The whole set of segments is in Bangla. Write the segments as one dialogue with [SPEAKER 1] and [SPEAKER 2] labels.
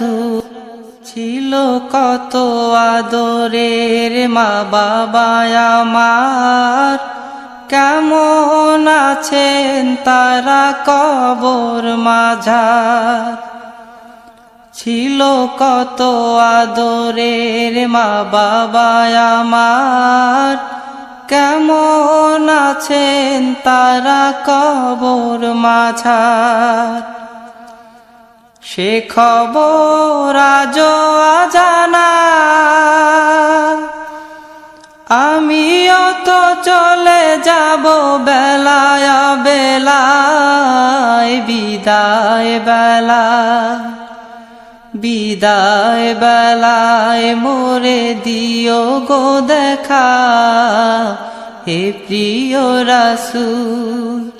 [SPEAKER 1] রাসূল ছিল কত আদরের মা বাবা আমার। কেমন আছেন তারা কবর মাঝার। ছিল কত আদরের মা বাবা আমার। কেমন আছেন তারা কবর মাঝার। সে খবর আমিও তো চলে যাব বেলায় বেলায়, বিদায় বেলা। বিদায় বেলায় মোরে দিও গো দেখা, হে প্রিয় রাসূল।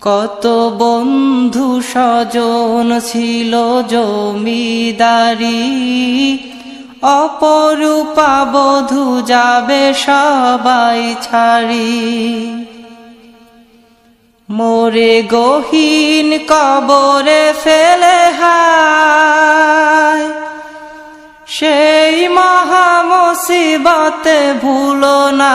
[SPEAKER 1] কত বন্ধু স্বজন ছিল জমিদারি। অপরূপা বধু যাবে সবাই ছাড়ি। মোরে গহীন কবরে ফেলে হায়। সেই মহামসিবতে ভুলো না